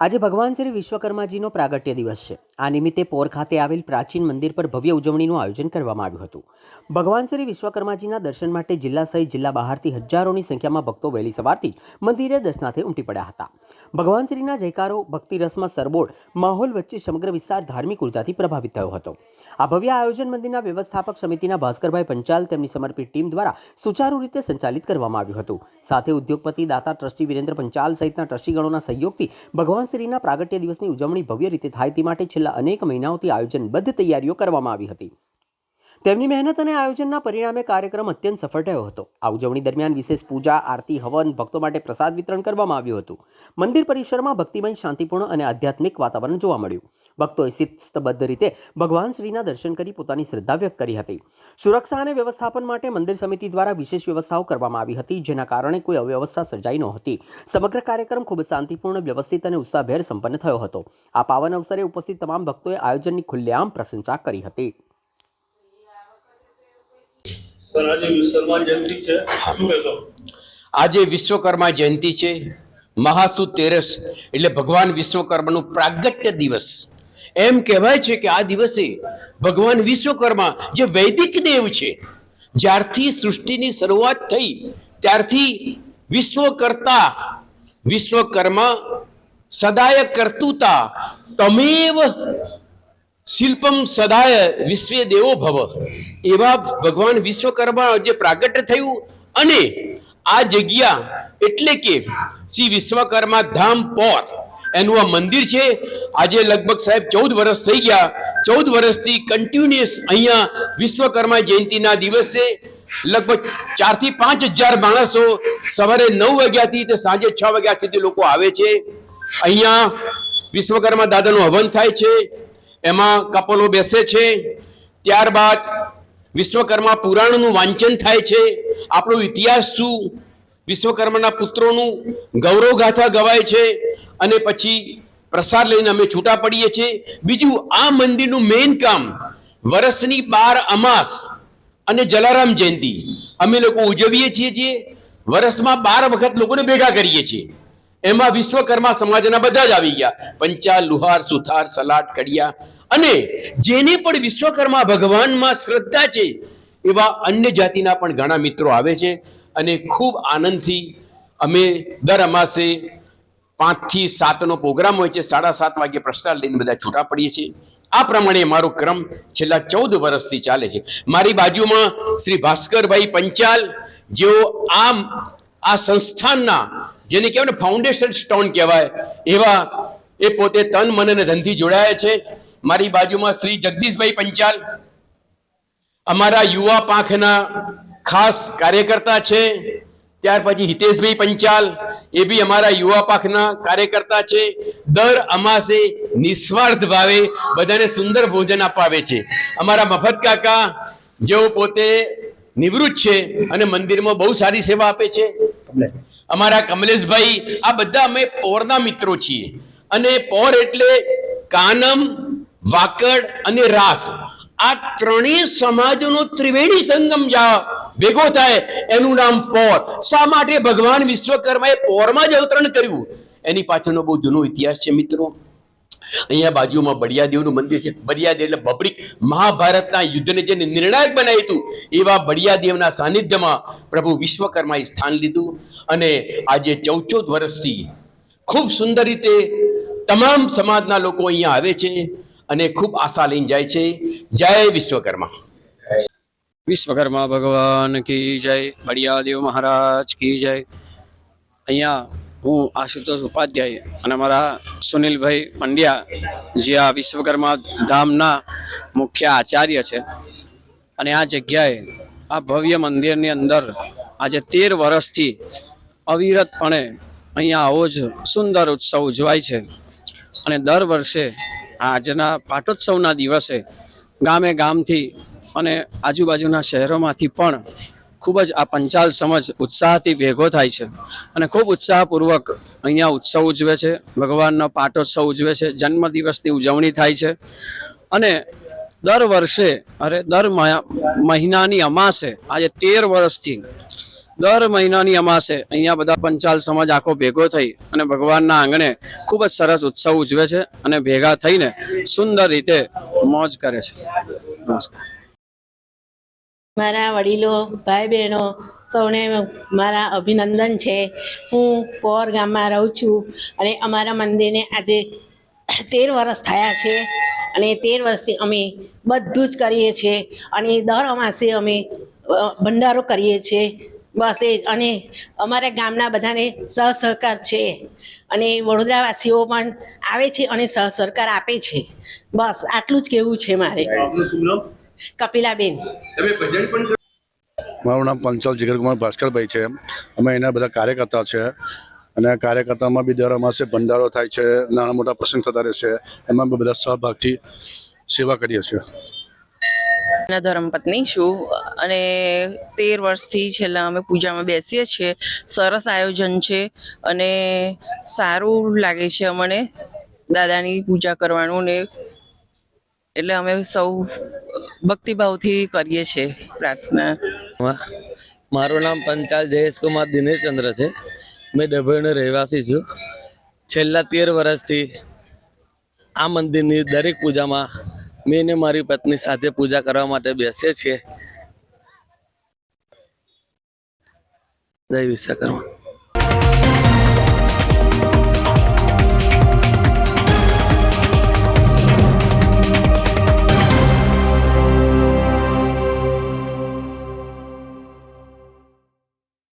આજે ભગવાન શ્રી વિશ્વકર્માજીનો પ્રાગટ્ય દિવસ છે. આ નિમિત્તે પોર ખાતે આવેલ પ્રાચીન મંદિર પર ભવ્ય ઉજવણીનું આયોજન કરવામાં આવ્યું હતું. ભગવાન શ્રી વિશ્વકર્માજીના દર્શન માટે જિલ્લા સહિત જિલ્લા બહારથી હજારોની સંખ્યામાં ભક્તો વહેલી સવારથી મંદિરે દર્શનાર્થે ઉમટી પડ્યા હતા. ભગવાન શ્રીના જયકારો ભક્તિ રસમાં સરબોળ, માહોલ વચ્ચે સમગ્ર વિસ્તાર ધાર્મિક ઉર્જાથી પ્રભાવિત થયો હતો. આ ભવ્ય આયોજન મંદિરના વ્યવસ્થાપક સમિતિના ભાસ્કરભાઈ પંચાલ તેમની સમર્પિત ટીમ દ્વારા સુચારુ રીતે સંચાલિત કરવામાં આવ્યું હતું. સાથે ઉદ્યોગપતિ, દાતા, ટ્રસ્ટી વિરેન્દ્ર પંચાલ સહિતના ટ્રસ્ટીગણોના સહયોગથી ભગવાન શ્રીના પ્રાગટ્ય દિવસની ઉજવણી ભવ્ય રીતે થાય તે માટે છેલ્લા અનેક મહિનાઓથી આયોજનબદ્ધ તૈયારીઓ કરવામાં આવી હતી. તેમની મહેનત અને આયોજનના પરિણામે કાર્યક્રમ અત્યંત સફળ રહ્યો હતો. આ ઉજવણી દરમિયાન વિશેષ પૂજા, આરતી, હવન, ભક્તો માટે પ્રસાદ વિતરણ કરવામાં આવ્યું હતું. મંદિર પરિસરમાં ભક્તિમય, શાંતિપૂર્ણ અને આધ્યાત્મિક વાતાવરણ જોવા મળ્યું. ભક્તોએ શિસ્તબદ્ધ રીતે ભગવાન શ્રીના દર્શન કરી પોતાની શ્રદ્ધા વ્યક્ત કરી હતી. સુરક્ષા અને વ્યવસ્થાપન માટે મંદિર સમિતિ દ્વારા વિશેષ વ્યવસ્થાઓ કરવામાં આવી હતી, જેના કારણે કોઈ અવ્યવસ્થા સર્જાઈ નહોતી. સમગ્ર કાર્યક્રમ ખૂબ શાંતિપૂર્ણ, વ્યવસ્થિત અને ઉત્સાહભેર સંપન્ન થયો હતો. આ પાવન અવસરે ઉપસ્થિત તમામ ભક્તોએ આયોજનની ખુલ્લેઆમ પ્રશંસા કરી હતી. આજે વિશ્વકર્મા જયંતિ છે. મહાસુદ તેરસ એટલે ભગવાન વિશ્વકર્માનું પ્રાગટ્ય દિવસ. એમ કહેવાય છે કે આ દિવસે ભગવાન વિશ્વકર્મા જે વૈદિક દેવ છે જ્યારથી સૃષ્ટિની શરૂઆત થઈ ત્યારથી વિશ્વ કરતા વિશ્વકર્મા સદાય કરતુતા તમેવ શિલ્પમ સદાય વિશ્વે દેવો ભવ. એવા ભગવાન વિશ્વકર્મા જે પ્રાગટ્ય થયું અને આ જગ્યા એટલે કે શ્રી વિશ્વકર્મા ધામ પોર, એનું આ મંદિર છે. આજે લગભગ સાહેબ ચૌદ વર્ષ થઈ ગયા. ચૌદ વર્ષથી કન્ટિન્યુઅસ અહીંયા વિશ્વકર્મા જયંતિના દિવસે લગભગ ચારથી પાંચ હજાર માણસો સવારે નવ વાગ્યાથી તે સાંજે છ વાગ્યા સુધી લોકો આવે છે. અહીંયા વિશ્વકર્મા દાદાનું હવન થાય છે. એમાં કપલો બેસે છે. ત્યારબાદ વિશ્વકર્મા પુરાણનું વાંચન થાય છે. આપણો ઇતિહાસ શું? વિશ્વકર્માના પુત્રોનું ગૌરવ ગાથા ગવાય છે. અને પછી પ્રસાદ લઈને અમે છૂટા પડીએ છીએ. બીજું આ મંદિરનું મેઇન કામ વર્ષની બાર અમાસ અને જલારામ જયંતિ. અમે લોકો ઉજવીએ છીએ છીએ વર્ષમાં બાર વખત લોકોને ભેગા કરીએ છીએ. એમાં વિશ્વકર્મા સમાજના બધા જ આવી ગયા. પંચાલ, લુહાર, સુથાર સલાટ કડિયા. અને જેને પણ વિશ્વકર્મા ભગવાનમાં શ્રદ્ધા છે, એવા અન્ય જાતિના પણ ઘણા મિત્રો આવે છે. અને ખૂબ આનંદથી અમે દર અમાસે પાંચથી સાતનો પ્રોગ્રામ હોય છે. સાડા સાત વાગે પ્રસ્તાવ લઈને બધા છૂટા પડીએ છીએ. આ પ્રમાણે મારો ક્રમ છેલ્લા ચૌદ વર્ષથી ચાલે છે. મારી બાજુમાં શ્રી ભાસ્કરભાઈ પંચાલ, જેઓ આમ આ સંસ્થાનના જેને કહેવાય ને ફાઉન્ડેશન સ્ટોન કહેવાય. એવા એ પોતે તન, મન અને ધનથી જોડાયા છે. મારી બાજુમાં શ્રી જગદીશભાઈ પંચાલ અમારા યુવા પાંખના ખાસ કાર્યકર્તા છે. ત્યાર પછી હિતેશભાઈ પંચાલ એ બી અમારા યુવા પાંખના કાર્યકર્તા છે. દર અમાસે નિસ્વાર્થ ભાવે બધાને સુંદર ભોજન અપાવે છે. અમારા મફત કાકા જેઓ પોતે નિવૃત્ત છે અને મંદિરમાં બહુ સારી સેવા આપે છે. અમારા કમલેશભાઈ, આ બધા અમે પોરના મિત્રો છીએ. અને પોર એટલે કાનમ, વાકડ અને રાસ. આ ત્રણેય સમાજનો ત્રિવેણી સંગમ જ્યાં ભેગો થાય, એનું નામ પોર. શા માટે ભગવાન વિશ્વકર્માએ પોરમાં જ અવતરણ કર્યું? એની પાછળનો બહુ જૂનો ઇતિહાસ છે, મિત્રો. અહીંયા બાજુમાં બળિયાદેવનું મંદિર છે. બળિયાદેવ એટલે બબરીક મહાભારતના યુદ્ધને જેને નિર્ણાયક બનાવ્યું હતું, એવા બળિયાદેવના સાનિધ્યમાં પ્રભુ વિશ્વકર્માએ સ્થાન લીધું અને આજે ચૌદ વર્ષથી ખૂબ સુંદર રીતે તમામ સમાજના લોકો અહીંયા આવે છે અને ખૂબ આશા લઈને જાય છે. જય વિશ્વકર્મા. વિશ્વકર્મા ભગવાન કી જય. બળિયાદેવ મહારાજ કી જય. અહીંયા હું આશુતોષ ઉપાધ્યાય અને મારા સુનિલભાઈ પંડ્યા જે આ વિશ્વકર્મા ધામના મુખ્ય આચાર્ય છે. અને આ જગ્યાએ આ ભવ્ય મંદિરની અંદર આજે તેર વર્ષથી અવિરતપણે અહીંયા આવો જ સુંદર ઉત્સવ ઉજવાય છે. અને દર વર્ષે આજના પાટોત્સવના દિવસે ગામે ગામથી અને આજુબાજુના શહેરોમાંથી પણ ખૂબ જ આ પંચાલ સમજ ઉત્સાહથી ભેગો થાય છે અને ખૂબ ઉત્સાહપૂર્વક અહીંયા ઉત્સવ ઉજવે છે. ભગવાનનો પાટોત્સવ ઉજવે છે. જન્મદિવસની ઉજવણી થાય છે. અને દર વર્ષે, અરે દર મહિનાની અમાસે, આજે તેર વર્ષથી દર મહિનાની અમાસે અહીંયા બધા પંચાલ સમાજ આખો ભેગો થઈ અને ભગવાનના આંગણે ખૂબ જ સરસ ઉત્સવ ઉજવે છે અને ભેગા થઈને સુંદર રીતે મોજ કરે છે. નમસ્કાર. મારા વડીલો ભાઈ બહેનો સૌને મારા અભિનંદન છે. હું પોર ગામમાં રહું છું અને અમારા મંદિરને આજે તેર વર્ષ થયા છે અને તેર વર્ષથી અમે બધું જ કરીએ છીએ અને દર અમાસે અમે ભંડારો કરીએ છીએ. બસ એ. અને અમારા ગામના બધાને સહ સહકાર છે અને વડોદરાવાસીઓ પણ આવે છે અને સહ સહકાર આપે છે. બસ આટલું જ કહેવું છે મારે. કપિલાબેન તમે ભજન પણ મારું નામ પંચાલ જીગરકુમાર ભાસ્કરભાઈ છે. અમે એના બધા કાર્યકર્તા છે. અને કાર્યકર્તામાં બી દર અમાસે ભંડારો થાય છે નાના મોટા પ્રસંગ થતા રહે છે. એમાં બધા સહભાગથી સેવા કરીએ છીએ. ના ધર્મપત્ની છું અને તેર વર્ષથી છેલ્લા અમે પૂજામાં બેસીએ છીએ. સરસ આયોજન છે અને સારું લાગે છે અમને દાદાની પૂજા કરવાનું ને એટલે અમે સૌ ભક્તિભાવથી કરીએ છીએ પ્રાર્થના. મારું નામ પંચાલ જયેશકુમાર દિનેશચંદ્ર છે. મેં ડભોઈનો રહેવાસી છું. છેલ્લા તેર વર્ષથી આ મંદિરની દરેક પૂજામાં મેં ને મારી પત્ની સાથે પૂજા કરવા માટે બેસીએ છીએ. જય વિશ્વકર્મા